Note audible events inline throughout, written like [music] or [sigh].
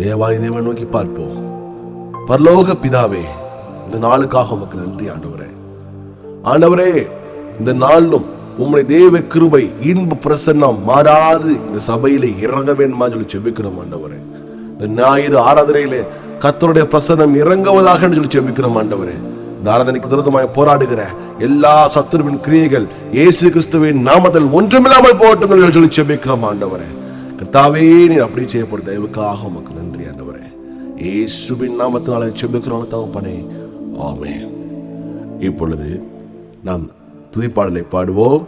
தேவாய் தேவன் நோக்கி பார்ப்போம். பரலோக பிதாவே இந்த நாளுக்காக உமக்கு நன்றி ஆண்டவரே. ஆண்டவரே இந்த நாளிலும் உம்முடைய தேவ கிருபை இன்ப பிரசன்னம் மாறாது. இந்த சபையில இறங்க வேண்டுமா சொல்லி செபிக்கிறோம் ஆண்டவரே. இந்த ஞாயிறு ஆராதனையிலே கத்தருடைய பிரசன்னம் இறங்குவதாக என்று சொல்லி செபிக்கிறோம் ஆண்டவரே. இந்த ஆராதனைக்கு விரோதமாய் போராடுகிற எல்லா சத்துருவின் கிரியைகள் இயேசு கிறிஸ்துவின் நாமத்தில் ஒன்றுமில்லாமல் போகட்டும் என்று சொல்லி செபிக்கிறோம் ஆண்டவரே. கர்த்தாவே நீர் அப்படி செய்யப்படும் தயவுக்காக உமக்கு இயேசுவின் நாமத்தினால செபிக்கிறோம் தகப்பனே ஆமே இப்பொழுது நாம் துதிப்பாடலை பாடுவோம்.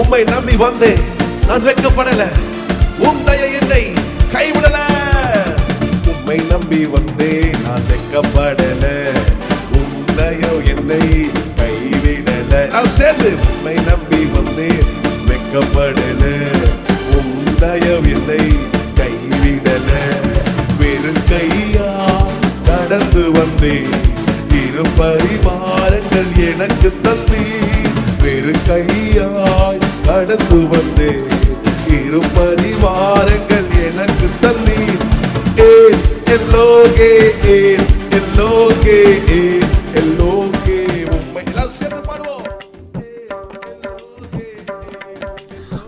உம்மை நம்பி வந்தேன் நான் வெட்கப்படல. உம் தய என்னை கைவிடல. உம்மை நம்பி வந்தேன் நான் வெட்கப்படல. என்னை கைவிடல. நான் சேர்ந்து உம்மை நம்பி வந்தேன். வெட்கப்படல. உம் தயவு என்னை கைவிடல. வெறும் கையா கடந்து வந்தேன். இரு பரிமாறங்கள் எனக்கு தந்தீ வெறு கையாய் கடந்து வந்தேன். இரு பரிவாரங்கள் எனக்கு தள்ளி ஏன்? எல்லோகே ஏன்? எல்லோகே ஏன்?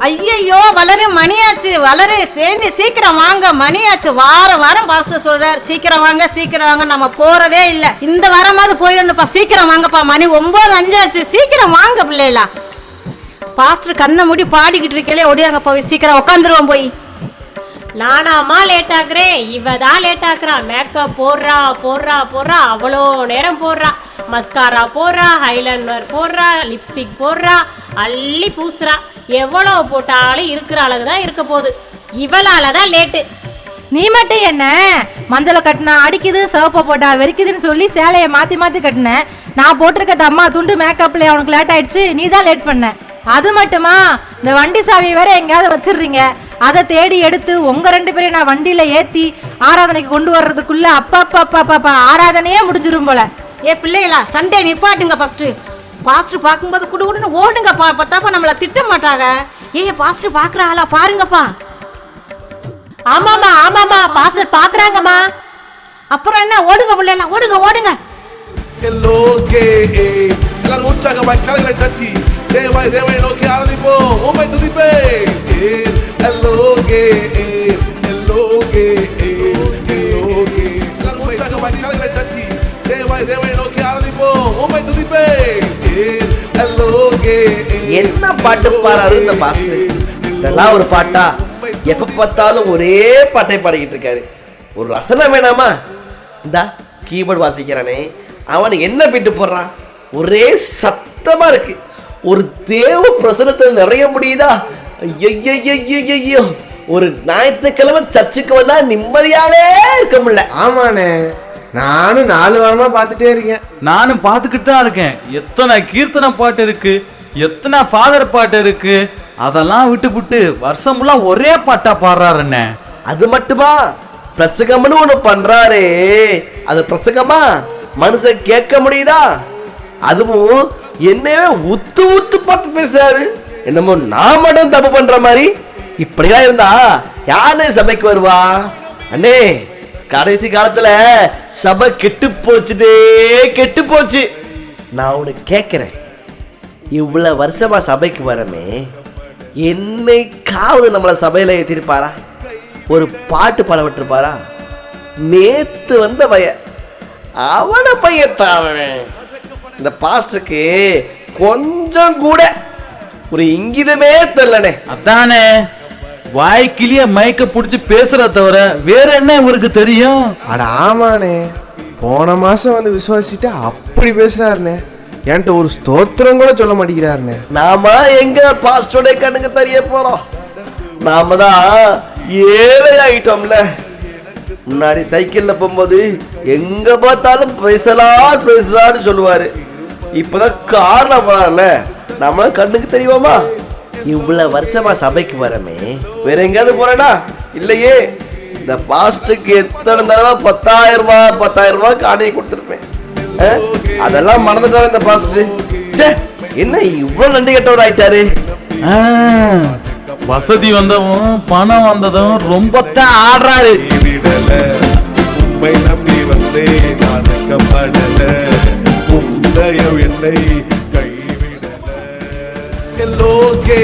ஐயையோ வளரு மணியாச்சு வளரு சேர்ந்து சீக்கிரம் வாங்க மணியாச்சு. வாரம் வாரம் பாஸ்டர் சொல்றாரு சீக்கிரம் வாங்க சீக்கிரம் வாங்க நம்ம போறதே இல்ல. இந்த வாரமாவது போயிருந்தப்பா சீக்கிரம் வாங்கப்பா மணி ஒன்பது அஞ்சாச்சு. சீக்கிரம் வாங்க பிள்ளைகளா. பாஸ்டர் கண்ணை மூடி பாடிக்கிட்டு இருக்கலே ஒடியாங்க போய் சீக்கிரம் உட்காந்துருவோம் போய். நானாமா லேட் ஆகுறேன் இவ தான் லேட் ஆக்குறா மேக்கப் போடுறா போடுறா போடுறா. அவ்வளோ நேரம் போடுறா. மஸ்காரா போடுறா ஹைலைனர் போடுறா லிப்ஸ்டிக் போடுறா அள்ளி பூசுறா. எவ்வளோ போட்டாலும் இருக்கிற அழகு தான் இருக்க போகுது. இவளால தான் லேட்டு நீ மட்டும் என்ன? மஞ்சளை கட்டினா அடிக்குது சிவப்பை போட்டா வெறிக்குதுன்னு சொல்லி சேலையை மாற்றி மாற்றி கட்டினேன் நான் போட்டிருக்க தம்மா துண்டு மேக்கப்பில் அவனுக்கு லேட் ஆயிடுச்சு. நீ தான் லேட் பண்ண. அது மட்டுமா? இந்த வண்டி சாவியை வேற எங்கேயாவது வச்சிடுறீங்க. அதை தேடி எடுத்து உங்க ரெண்டு பேரையும் நான் வண்டியில ஏத்தி ஆராதனைக்கு கொண்டு வர்றதுக்குள்ள அப்பா அப்பா அப்பா ஆராதனையே முடிஞ்சிரும் போல. ஏ பிள்ளைகளா சண்டே நிப்பாட்டுங்க ஃபர்ஸ்ட் பாஸ்டர் பார்க்கும்போது குடு குடுன்னு ஓடுங்க பா பத்தாப்பா நம்மள திட்ட மாட்டாங்க ஏ பாஸ்டர் பாக்குற ஆளா பாருங்கப்பா. ஆமாமா ஆமாமா பாஸ்டர் பாக்குறாங்கம்மா அப்புறம் என்ன ஓடுங்க பிள்ளைகளா ஓடுங்க ஓடுங்க. எல்லாரும் உற்சாகமாய் கலைகளை தட்டி தேவாய் தேவாய் நோக்கி ஆரம்பிப்போம் உண்மை துதிப்பே எல்லோகே எல்லோகே எல்லோகே உற்சாகமாய் கலைகளை தட்டி தேவாய் தேவாய் நோக்கி ஆரம்பிப்போம் உண்மை துதிப்பே எல்லோகே என்ன பாட்டு பாடுறாரு இந்த பாஸ்டர். இதெல்லாம் ஒரு பாட்டா? எப்ப பார்த்தாலும் ஒரே பாட்டை பாடிக்கிட்டு இருக்காரு. ஒரு ரசனை வேணாமா? இந்தா கீபோர்டு வாசிக்கிறானே. அவனுக்கு என்ன பிட்டு போடுறான்? ஒரே சத்தமா இருக்கு. ஒரு தேவ பிரசனத்தில் நிறைய முடியுதா? ஐயோ ஒரு ஞாயிற்றுக்கிழமை சர்ச்சுக்கு வந்தா நிம்மதியாவே இருக்க முடியல. ஆமாண்ணே. நானும் நாலு வாரமா பார்த்துட்டே இருக்கேன். நானும் பார்த்துக்கிட்டு தான் இருக்கேன். எத்தனை கீர்த்தனை பாட்டு இருக்கு? எத்தனை ஃபாதர் பாட்டு இருக்கு? அதெல்லாம் விட்டுப்புட்டு வருஷம் ஃபுல்லா ஒரே பாட்டா பாடுறாருண்ணே. அது மட்டுமா? பிரசங்கம்னு ஒண்ணு பண்றாரே. அது பிரசங்கமா? மனுஷன் கேட்க முடியுதா? அதுவும் என்னவே உத்து உத்து பார்த்து பேசுறாரு. என்னமோ நான் மட்டும் தப்பு பண்ற மாதிரி? இப்படிலாம் இருந்தா யாரு சபைக்கு வருவா? அண்ணே கடைசி காலத்துல சபை கெட்டு போச்சுட்டே கெட்டு போச்சு. நான் உனக்கு கேட்கிறேன் இவ்வளவு வருஷமா சபைக்கு வரமே என்னைக்காவது நம்மளை சபையில ஏற்றிருப்பாரா ஒரு பாட்டு பாட விட்டுருப்பாரா நேத்து வந்த பையன் அவன பையன் அவன் இந்த பாஸ்டருக்கு கொஞ்சம் கூட ஒரு இங்கிதமே தெரியலனே அதானே. வாய்க்கிலேயே மயக்க பிடிச்சி பேசுற தவிர வேற என்ன இவருக்கு தெரியும்? அட ஆமாண்ணே. போன மாசம் வந்து விசுவாசிட்டு அப்படி பேசுறாருண்ணே. என்கிட்ட ஒரு ஸ்தோத்திரம் கூட சொல்ல மாட்டேங்கிறாருண்ணே. நாம எங்க பாஸ்டோட கண்ணுக்கு தெரிய போறோம். நாம தான் ஏழை ஆயிட்டோம்ல முன்னாடி சைக்கிள்ல போகும்போது எங்க பார்த்தாலும் பேசலா பேசலான்னு சொல்லுவாரு. இப்பதான் காரில் போறாருல நம்ம கண்ணுக்கு தெரியுமா இவ்வளவு வருஷமா சபைக்கு வரமே. வேற எங்கேயாவது போறேனா? இல்லையே. இந்த பாஸ்டுக்கு எத்தனை தடவை பத்தாயிரம் ரூபாய் பத்தாயிரம் ரூபாய் காணியை கொடுத்துருப்பேன். அதெல்லாம் மறந்துட்டாரு இந்த பாஸ்ட் ச்சே என்ன இவ்வளவு நன்றி கெட்டவர் ஆயிட்டாரு? வசதி வந்தவும் பணம் வந்ததும் ரொம்ப தான் ஆடுறாரு உண்மை நம்பி வந்தே நான் கப்படல உந்தயம் என்னை கைவிடல. எல்லோகே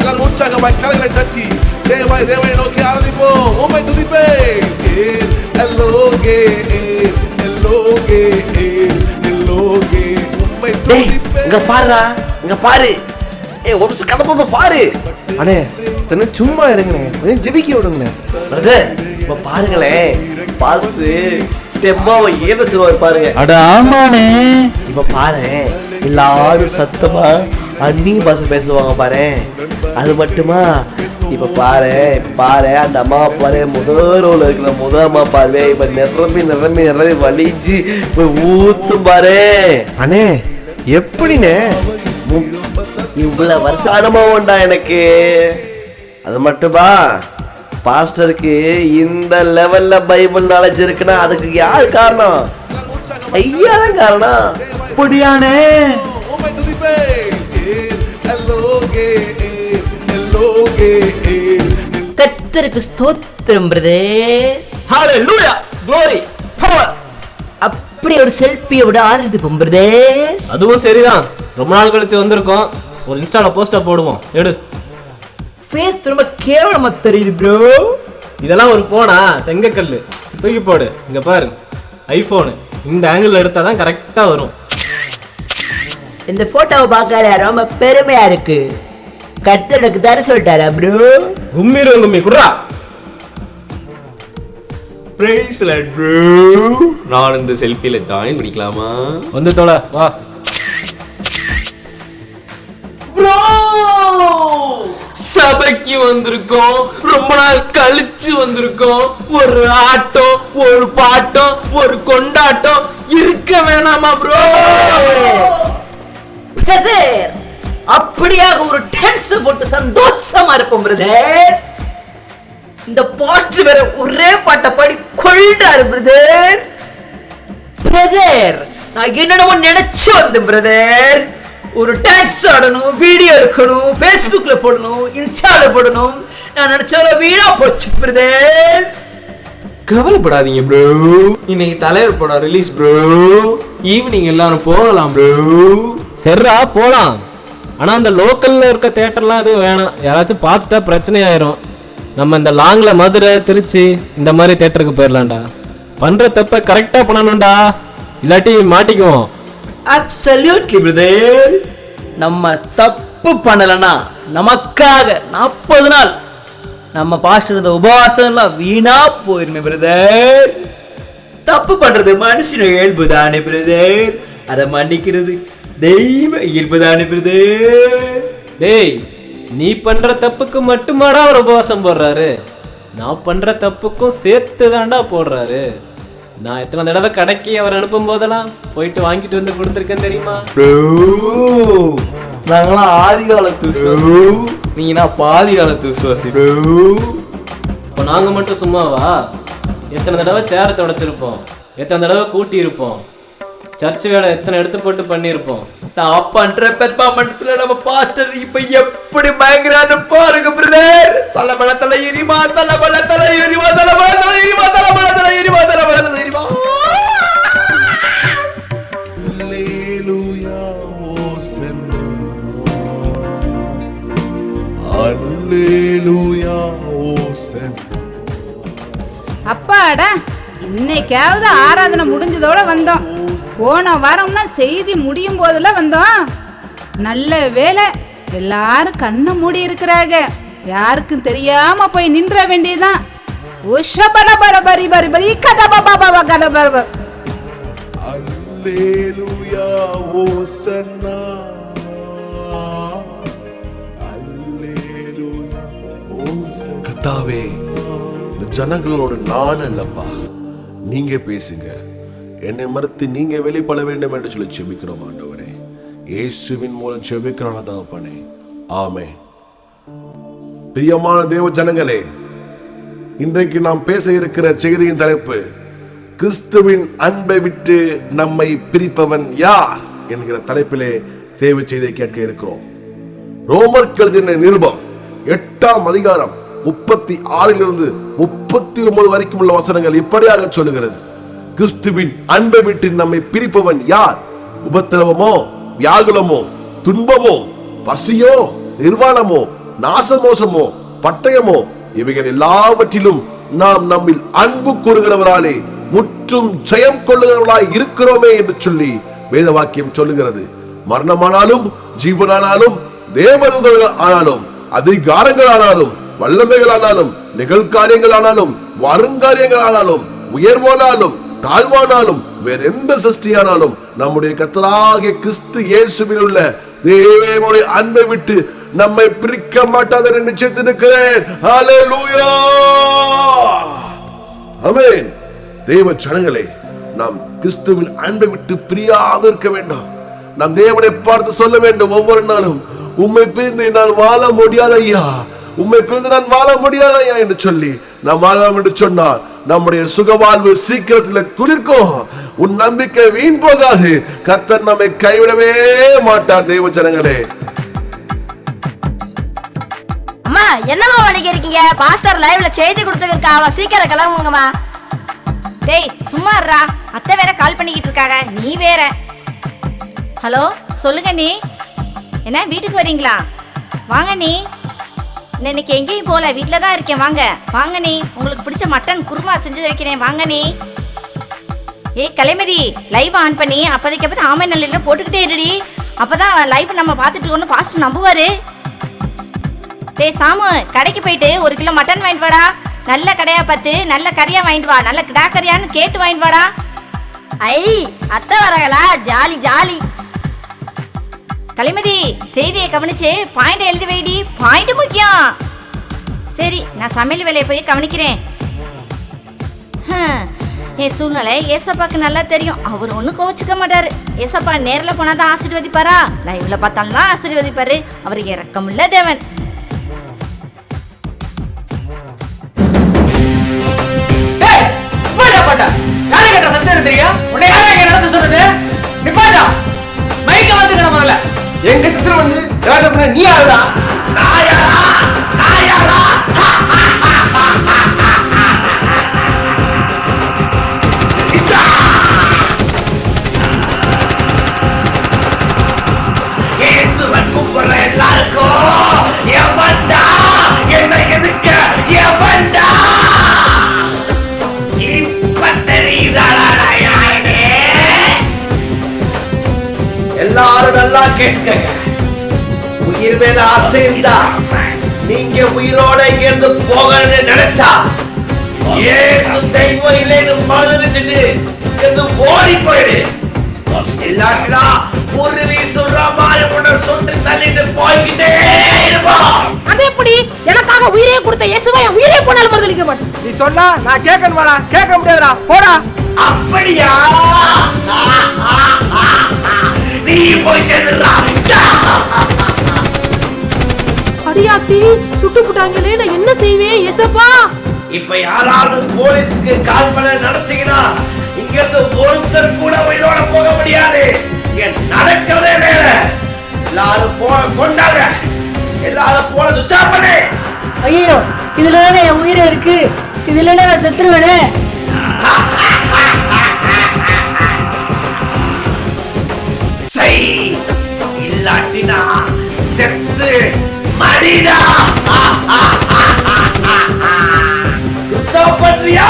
எல்லாம் உற்சாகமாய் கரங்களை தட்டி தேவாய் தேவனை நோக்கி ஆராதிப்போம். உண்மை துதிப்பே எல்லோகே எல்லோகே எல்லோகே டேய் துதிப்பே இங்க பாருடா இங்க பாரு. ஒரு நிமிஷம் கடந்தது பாரு. அண்ணே சும்மா இருங்கண்ணே கொஞ்சம் ஜெபிக்க விடுங்கண்ணே பிரதர் இப்ப பாருங்களேன் பாஸ்டர் தெம்மாவை ஏதச்சுவார் பாருங்க. அட ஆமானே இப்ப பாரு எல்லாரும் சத்தமா அந்நிய பாசம் பேசுவாங்க பாரு. அது மட்டுமா? இப்ப பாரு பாரு அந்த அம்மா பாரு முதல் ரோல இருக்கிற முதல் அம்மா பாரு இப்ப நிரம்பி நிரம்பி நிரம்பி வலிச்சு போய் ஊத்தும் பாரு. அண்ணே எப்படிண்ணே? இவ்வளவு வருஷம் அனுபவம் உண்டா எனக்கு? அது மட்டுமா? பாஸ்டருக்கு இந்த லெவல்ல பைபிள் நாலேஜ் இருக்குன்னா அதுக்கு யார் காரணம்? ஐயா தான் காரணம். அப்படியானே? கர்த்தருக்கு ஸ்தோத்திரம் பிரதர் ஹalleluya glory. Power. அப்படி ஒரு செல்ஃபியை விட ஆரம்பிப்போம் பிரதர் அதுவும் சரிதான். ரொம்ப நாள் கழிச்சு வந்திருக்கோம். ஒரு இன்ஸ்டால போஸ்டா போடுவோம். எடு. ஃபேஸ் ரொம்ப கேவலமா தெரியுது ப்ரோ இதெல்லாம் ஒரு போனா செங்கக்கல் தூக்கி போடு. இங்க பாரு. ஐபோனு இந்த ஆங்கிள் எடுத்தா தான் கரெக்டா வரும். இந்த போட்டோவை பார்க்கற ரொம்ப பெருமையா இருக்கு. கர்த்தர் எனக்கு தர சொல்லிட்டாரா ப்ரோ கும்மிரு கும்மி. குர்ரா நான் இந்த செல்ஃபில ஜாயின் பண்ணிக்கலாமா? வந்து தொலை வா. இன்னைக்கு வந்திருக்கோம். ரொம்ப நாள் கழிச்சு வந்திருக்கோம். ஒரு ஆட்டம் ஒரு பாட்டம் ஒரு கொண்டாட்டம் இருக்க வேணாமா ப்ரோ பிரதர் அப்படியாக ஒரு டென்ஸ் போட்டு சந்தோஷமா இருப்போம் பிரதர் இந்த போஸ்டர் வேற ஒரே பாட்டை பாடி கொள்றாரு பிரதர் பிரதர் நான் என்னென்னமோ நினைச்சு வந்தேன் பிரதர் ஒரு டான்ஸ் ஆடணும் வீடியோ எடுக்கணும் ஃபேஸ்புக்ல போடணும் இன்ஸ்டால போடணும். நான் நினைச்சால வீணா போச்சு பிரதர் கவலைப்படாதீங்க ப்ரோ இன்னைக்கு தலைவர் படம் ரிலீஸ் ப்ரோ ஈவினிங் எல்லாரும் போகலாம் ப்ரோ சரிடா போலாம். ஆனா அந்த லோக்கல்ல இருக்க தேட்டர்லாம் எதுவும் வேணாம். யாராச்சும் பார்த்துட்டா பிரச்சனை ஆயிரும் நம்ம இந்த லாங்ல மதுரை திருச்சி இந்த மாதிரி தேட்டருக்கு போயிடலாம்டா பண்ற தப்ப கரெக்டா பண்ணணும்டா. இல்லாட்டி மாட்டிக்குவோம். அப்சல்யூட்லி பிரதர் நம்ம தப்பு பண்ணலனா நமக்காக நாற்பது நாள் நம்ம பாஸ்டர் இருந்த உபவாசம்லாம் வீணா போயிருமே பிரதர் தப்பு பண்ணுறது மனுஷன இயல்பு தானே பிரதர் அதை மன்னிக்கிறது தெய்வ இயல்பு தானே பிரதர் டேய் நீ பண்ற தப்புக்கு மட்டுமாடா அவர் உபவாசம் போடுறாரு? நான் பண்ற தப்புக்கும் சேர்த்து தாண்டா போடுறாரு? நான் எத்தனை தடவை கடைக்கு அவர் அனுப்பும் போதெல்லாம் போயிட்டு வாங்கிட்டு வந்து கொடுத்துருக்கேன் தெரியுமா? நாங்களாம் ஆதி காலத்து விசுவாசி. நீங்க நான் பாதி காலத்து விசுவாசி. இப்போ நாங்க மட்டும் சும்மாவா? எத்தனை தடவை சேரை தொடச்சிருப்போம். எத்தனை தடவை கூட்டி இருப்போம் சர்ச் வேலை எத்தனை எடுத்து போட்டு பண்ணியிருப்போம். நான் பண்ற பெர்ஃபார்மன்ஸ்ல நம்ம பாஸ்டர் இப்ப எப்படி பயங்கரான்னு பாருங்க பிரதர் சலபல தலை எரிமா சலபல தலை எரிமா சலபல தலை எரிமா சலபல தலை எரிமா சலபல தலை எரிமா. அப்பாடா இன்னைக்காவது ஆராதனை முடிஞ்சதோட வந்தோம். போன வாரம்னா செய்தி முடியும் போதுல வந்தோம். நல்ல வேலை எல்லாரும் கண்ணை மூடி இருக்கிறாங்க. யாருக்கும் தெரியாம போய் நின்ற வேண்டியதுதான். உஷபட பர பரி பரி பரி கத பாபா கத பர. Alleluia, Hosanna. கர்த்தாவே இந்த ஜனங்களோட நான் அல்லப்பா நீங்க பேசுங்க. என்னை மறுத்து நீங்க வெளிப்பட வேண்டும் என்று சொல்லி செபிக்கிறோம் ஆண்டவரே. இயேசுவின் மூலம் செபிக்கிறான தகப்பனே ஆமே பிரியமான தேவ ஜனங்களே இன்றைக்கு நாம் பேச இருக்கிற செய்தியின் தலைப்பு கிறிஸ்துவின் அன்பை விட்டு நம்மை பிரிப்பவன் யார் என்கிற தலைப்பிலே தேவை செய்தியை கேட்க இருக்கிறோம். ரோமர் கழுதின நிருபம் எட்டாம் அதிகாரம் முப்பத்தி ஆறிலிருந்து முப்பத்தி ஒன்பது வரைக்கும் உள்ள வசனங்கள் இப்படியாக சொல்லுகிறது. கிறிஸ்துவின் அன்பை விட்டு நம்மை பிரிப்பவன் யார்? உபத்திரவமோ வியாகுலமோ துன்பமோ பசியோ நிர்வாணமோ நாசமோசமோ பட்டயமோ இவைகள் எல்லாவற்றிலும் நாம் நம்மில் அன்பு கூறுகிறவராலே முற்றும் ஜெயம் கொள்ளுகிறவர்களாய் இருக்கிறோமே என்று சொல்லி வேத வாக்கியம் சொல்லுகிறது. மரணமானாலும் ஜீவனானாலும் தேவதூதர்கள் ஆனாலும் அதிகாரங்கள் ஆனாலும் வல்லமைகள் ஆனாலும் நிகழ்காரியங்கள் ஆனாலும் வருங்காரியங்கள் ஆனாலும் உயர்வானாலும் தாழ்வானாலும் வேற எந்த சிருஷ்டியானாலும் நம்முடைய கத்தராகிய கிறிஸ்து இயேசுவில் உள்ள தேவனுடைய அன்பை விட்டு நம்மை பிரிக்க மாட்டாத நிச்சயத்திருக்கிறேன். ஹalleluya தேவ ஜனங்களே நாம் கிறிஸ்துவின் அன்பை விட்டு பிரியாது இருக்க வேண்டாம். நாம் தேவனை பார்த்து சொல்ல வேண்டும் ஒவ்வொரு நாளும். உண்மை பிரிந்து நான் வாழ முடியாது ஐயா உண்மை பிரிந்து நான் வாழ முடியாது ஐயா என்று சொல்லி நாம் வாழலாம் என்று சொன்னால் நம்முடைய சுகவாழ்வு சீக்கிரத்தில் துளிர்க்கும். உன் நம்பிக்கை வீண் போகாது. கத்தர் நம்மை கைவிடவே மாட்டார் தெய்வ ஜனங்களே. அம்மா என்னம்மா பண்ணிக்க இருக்கீங்க? பாஸ்டர் லைவ்ல செய்தி கொடுத்துருக்காவா சீக்கிரம் கிளம்புங்கம்மா. டேய் சும்மா இருடா. அத்தை வேற கால் பண்ணிக்கிட்டு இருக்காங்க. நீ வேற. ஹலோ சொல்லுங்க நீ. என்ன வீட்டுக்கு வரீங்களா? வாங்க நீ. இன்னைக்கு எங்கேயும் போகல வீட்டில் தான் இருக்கேன். வாங்க. வாங்க நீ. உங்களுக்கு பிடிச்ச மட்டன் குருமா செஞ்சு வைக்கிறேன். வாங்க நீ. ஏய் கலைமதி லைவ் ஆன் பண்ணி அப்போதைக்கு அப்போ ஆமை நல்ல போட்டுக்கிட்டே இருடி. அப்பதான் லைவ் நம்ம பார்த்துட்டு ஒன்று பாஸ்ட் நம்புவார். டேய் சாமு கடைக்கு போயிட்டு ஒரு கிலோ மட்டன் வாங்கிட்டு வாடா. நல்ல கடையாக பார்த்து நல்ல கறியாக வாங்கிட்டு வா. நல்ல கிடா கறியான்னு கேட்டு வாங்கிட்டு வாடா. ஐ அத்தை வராங்களா ஜாலி ஜாலி. களிமதி செய்தியை கவனிச்சு பாயிண்ட் எழுதி வைடி. பாயிண்ட் முக்கியம். சரி நான் சமையல் வேலையை போய் கவனிக்கிறேன். என் சூழ்நிலை ஏசப்பாக்கு நல்லா தெரியும். அவர் ஒன்றும் கோவிச்சுக்க மாட்டார். ஏசப்பா நேரில் போனால் தான் ஆசீர்வதிப்பாரா? லைவில் பார்த்தாலும் தான் ஆசீர்வதிப்பார். அவர் இறக்கமுள்ள தேவன். உன்னை யாரா இங்க நடத்த சொல்றது? எங்க சித்திரம் வந்து நீ யாருடா? நான் கேட்கங்க உயிர் மேல ஆசை இருந்தா நீங்க உயிரோட இங்க இருந்து போகணும்னு நினைச்சா இயேசு தெய்வம் இல்லைன்னு மறுதளிச்சுட்டு இங்க இருந்து ஓடி போயிடு. இல்லாட்டினா ஒரு வீசுற மாதிரி உன்னை சுட்டு தள்ளிட்டு போய்கிட்டே இருப்போம் அது எப்படி? எனக்காக உயிரே கொடுத்த இயேசுவை என் உயிரே போனாலும் மறுதளிக்க மாட்டேன். நீ சொன்னா நான் கேட்கணுமாடா? கேட்க முடியாதுடா. போடா. அப்படியா? நீ போய் சேர்ந்துடா அடியாத்தி சுட்டு போட்டாங்களே நான் என்ன செய்வேன் ஏசப்பா? இப்ப யாராவது போலீஸ்க்கு கால் பண்ண நினைச்சீங்கன்னா இங்க இருந்து ஒருத்தர் கூட உயிரோட போக முடியாது. இங்க நடக்கிறதே வேற. எல்லாரும் போன கொண்டாங்க. எல்லாரும் போன சுச்சா பண்ணு. ஐயோ இதுல என் உயிரே இருக்கு? இதுல நான் செத்துருவேனே? [laughs] செய் இல்லாட்டினா செத்து மடிடா. சுச்சா பண்றியா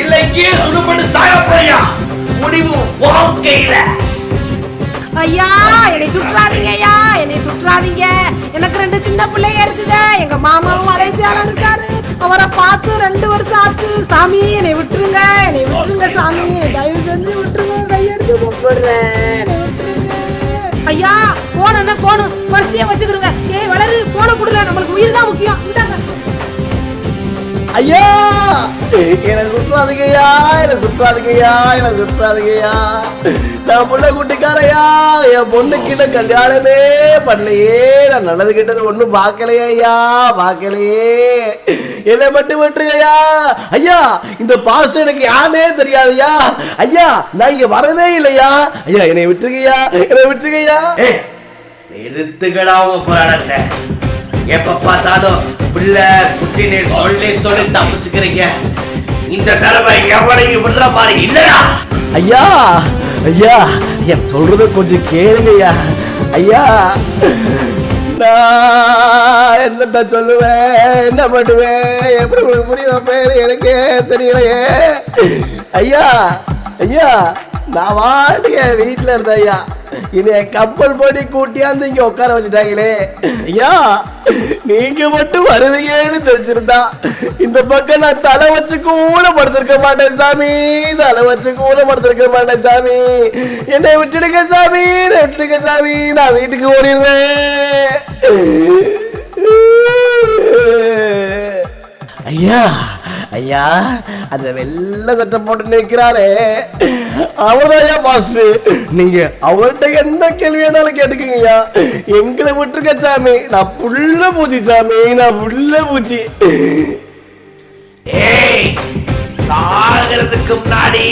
இல்ல இங்கேயே சுடுபட்டு சாக போறியா முடிவு உன் கையில ஐயா என்னை சுற்றாதீங்க ஐயா என்னை சுற்றாதீங்க. எனக்கு ரெண்டு சின்ன பிள்ளைங்க இருக்குங்க. எங்க மாமாவும் மலேசியால இருக்காரு. அவரை பார்த்து ரெண்டு வருஷம் ஆச்சு. சாமி என்னை விட்டுருங்க. என்னை விட்டுருங்க சாமி. தயவு செஞ்சு விட்டுருங்க. கையெடுத்து கும்பிடுறேன். ஐயா போன் என்ன போனு வரிசையா வச்சுக்கிறோங்க ஏய் வளரு போன குடுல நம்மளுக்கு உயிர் தான் முக்கியம். இந்தாங்க. ஐயா என்ன சுற்றாதீங்கய்யா என்ன சுற்றாதீங்கய்யா என்ன சுற்றாதீங்கய்யா நான் பொண்ணை கூட்டிக்காரையா என் பொண்ணு கிட்ட கல்யாணமே பண்ணலையே. நான் நல்லது கிட்டது ஒண்ணும் பார்க்கலையா ஐயா. பார்க்கலையே. என்னை மட்டும் விட்டுருங்கய்யா. ஐயா இந்த பாஸ்டர் எனக்கு யாருனே தெரியாதுயா ஐயா நான் இங்க வரவே இல்லையா ஐயா என்னை விட்டுருங்கய்யா. என்னை விட்டுருங்கய்யா. நிறுத்துக்கடா உங்க போராட்டத்தை. எப்ப பார்த்தாலும் பிள்ளை குட்டினே சொல்லி சொல்லி தப்பிச்சுக்கிறீங்க. இந்த தடவை எவனையும் விடுற மாதிரி இல்லடா. ஐயா ஐயா ஐயா சொல்றத கொஞ்சம் கேளுங்கய்யா. ஐயா நான் என்னத்த சொல்லுவேன் என்ன பண்ணுவேன் எப்படி உங்களுக்கு புரிய வைப்பேன் எனக்கே தெரியலையே. ஐயா ஐயா நான் வாட்டுக்க வீட்டில் இருந்தேன் ஐயா. என்னைய கப்பல் போட்டி கூட்டியாந்து இங்க உட்கார வச்சுட்டாங்களே. ஐயா நீங்க மட்டும் வருவீங்கன்னு தெரிஞ்சிருந்தா இந்த பக்கம் நான் தலை வச்சு கூட படுத்திருக்க மாட்டேன் சாமி. தலை வச்சு கூட படுத்திருக்க மாட்டேன் சாமி. என்னை விட்டுடுங்க சாமி என்னை விட்டுடுங்க சாமி. நான் வீட்டுக்கு ஓடிடுவேன். ஐயா ஐயா அந்த வெள்ளை சட்டை போட்டு நிற்கிறாரே அவர்தான் பாஸ்டர் நீங்க அவர்கிட்ட எந்த கேள்வி வேணாலும் கேட்டுக்கங்க ஐயா. எங்களை விட்டுருக்க சாமி. நான் புள்ள பூச்சி சாமி. நான் புள்ள பூச்சி. ஏய் சாகிறதுக்கு முன்னாடி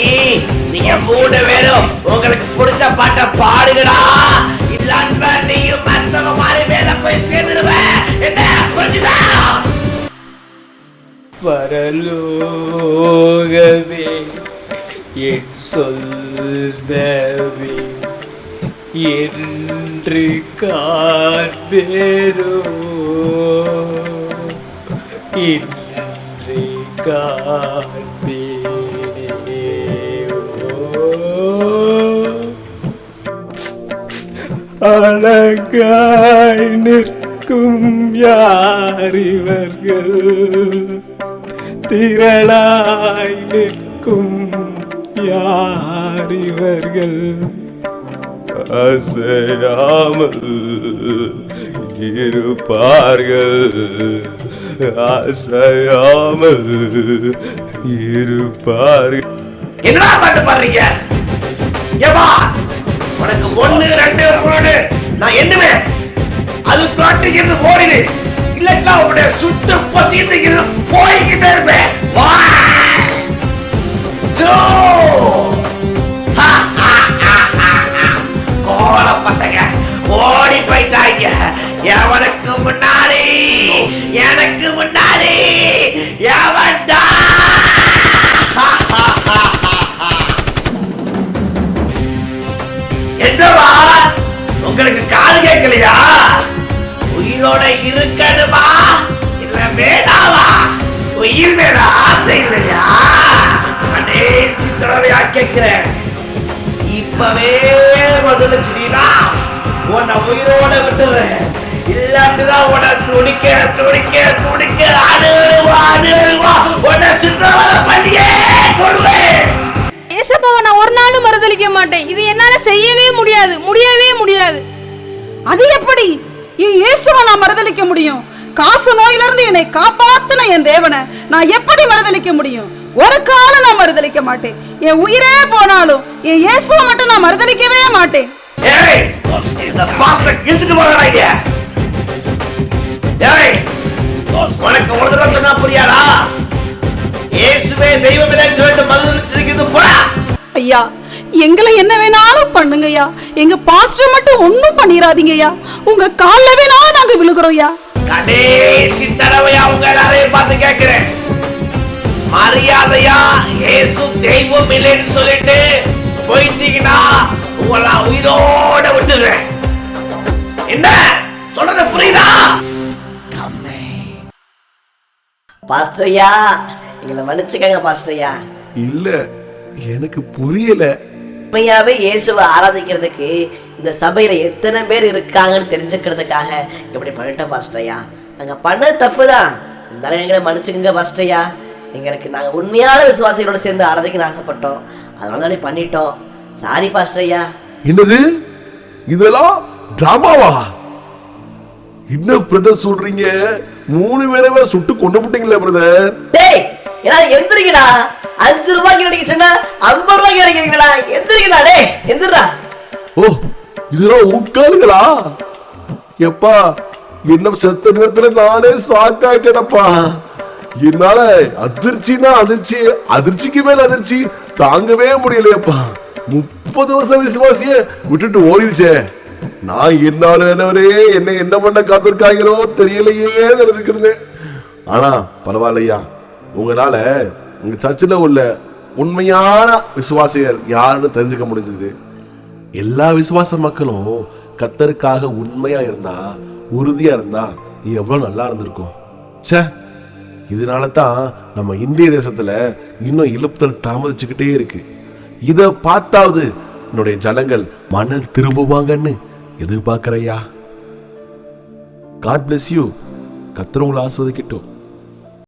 நீங்க மூணு பேரும் உங்களுக்கு பிடிச்ச பாட்டை பாடுங்கடா. இல்லாட்ட நீயும் மத்தவங்க மாதிரி மேல போய் சேர்ந்துடுவேன் என்ன புரிஞ்சுதா? பரலோகவே என் சொல்தவே என்று காண்பேரோ இன்று காண்பேரோ அழகாய் நிற்கும் யார் இவர்கள்? திரளாய் நிற்கும் யார் இவர்கள் அசையாமல் இருப்பார்கள். அசையாமல் இருப்பார்கள். என்னடா பாட்டு பாடுறீங்க? ஏமா உனக்கு ஒண்ணு ரெண்டு மூணு நான் எண்ணுவேன். அது காட்டுகிறது ஓடிடு இல்லட்டா உன்னுடைய சுட்டு பசிட்டு போய்கிட்டே இருப்பேன் இல்லாட்டுதான் உன்னை துடிக்க துடிக்க துடிக்க. அணுவா அணுவா உன்னை சித்திரவதை பண்ணியே கொள்வேன் ஏசப்பாவை நான் ஒரு நாளும் மறுதளிக்க மாட்டேன். இது என்னால செய்யவே முடியாது. முடியவே முடியாது. அது எப்படி? என் இயேசுவை நான் மறுதலிக்க முடியும்? காசு நோயில இருந்து என்னை காப்பாத்துன என் தேவனை நான் எப்படி மறுதலிக்க முடியும்? ஒரு காலம் நான் மறுதலிக்க மாட்டேன். என் உயிரே போனாலும் என் இயேசுவை மட்டும் நான் மறுதலிக்கவே மாட்டேன். ஏய் இந்த பாஸ்டர் இழுத்துட்டு போகிறாங்க ஏய் உனக்கு ஒரு தடவை சொன்னா புரியாதா? இயேசுவே தெய்வம் இல்லைன்னு சொல்லிட்டு பதிலளிச்சிருக்கிறது போடா. ஐயா எங்களை என்ன வேணாலும் பண்ணுங்க ஐயா. எங்க பாஸ்டர் மட்டும் ஒண்ணும் பண்ணிடாதீங்க உங்க கால்ல வேணாலும் நாங்க விழுகிறோம் ஐயா. கடைசி தடவையா உங்க எல்லாரையும் பார்த்து கேட்கிறேன். மரியாதையா இயேசு தெய்வம் இல்லைன்னு சொல்லிட்டு போயிட்டீங்கன்னா உங்களை உயிரோட விட்டுடுறேன். என்ன? சொல்றது புரியுதா? பாஸ்டர்யா எங்களை மன்னிச்சுக்கங்க பாஸ்டர்யா. இல்ல எனக்கு புரியல. உண்மையாவே இயேசுவை ஆராதிக்கிறதுக்கு இந்த சபையில எத்தனை பேர் இருக்காங்கன்னு தெரிஞ்சுக்கிறதுக்காக இப்படி பண்ணிட்டோம் பாஸ்டர்யா. நாங்க பண்ண தப்பு தான் இருந்தாலும் எங்களை மன்னிச்சுக்கங்க பாஸ்டர்யா. எங்களுக்கு நாங்க உண்மையான விசுவாசிகளோட சேர்ந்து ஆராதிக்க ஆசைப்பட்டோம். அதனால தான் பண்ணிட்டோம். சாரி பாஸ்டர்யா. என்னது? இதெல்லாம் டிராமாவா என்ன பிரதர் சொல்றீங்க? மூணு பேரவே சுட்டு கொண்டு விட்டீங்களே பிரதர் டேய் எல்லாரும் எந்திரிக்கடா? அஞ்சு ரூபாய்க்கு கிடைக்க சொன்னா ஐம்பது ரூபாய்க்கு கிடைக்கிறீங்களா எந்திரிக்கடா டேய் எந்திரா ஓ இதெல்லாம் உட்காருங்களா? எப்பா என்ன செத்த நேரத்துல நானே ஷாக் ஆயிட்டேனப்பா. என்னால அதிர்ச்சினா அதிர்ச்சி அதிர்ச்சிக்கு மேல அதிர்ச்சி தாங்கவே முடியலையப்பா. முப்பது வருஷம் விசுவாசிய விட்டுட்டு ஓடிடுச்சே. நான் என்னாலும் என்னவரே? என்னை என்ன பண்ண காத்திருக்காங்களோ தெரியலையே நினைச்சுக்கிட்டு இருந்தேன். ஆனா பரவாயில்லையா? உங்களால உங்க சர்ச்சில் உள்ள உண்மையான விசுவாசிகள் யாருன்னு தெரிஞ்சுக்க முடிஞ்சது. எல்லா விசுவாச மக்களும் கத்தருக்காக உண்மையா இருந்தா உறுதியா இருந்தா எவ்வளவு நல்லா இருந்திருக்கும். ச்சே இதனால தான் நம்ம இந்திய தேசத்துல இன்னும் இழுப்புதல் தாமதிச்சுக்கிட்டே இருக்கு. இதை பார்த்தாவது என்னுடைய ஜனங்கள் மனம் திரும்புவாங்கன்னு. எதிர்பார்க்கிறையா? காட் பிளஸ் யூ கத்தர் உங்களை ஆஸ்வதிக்கட்டும்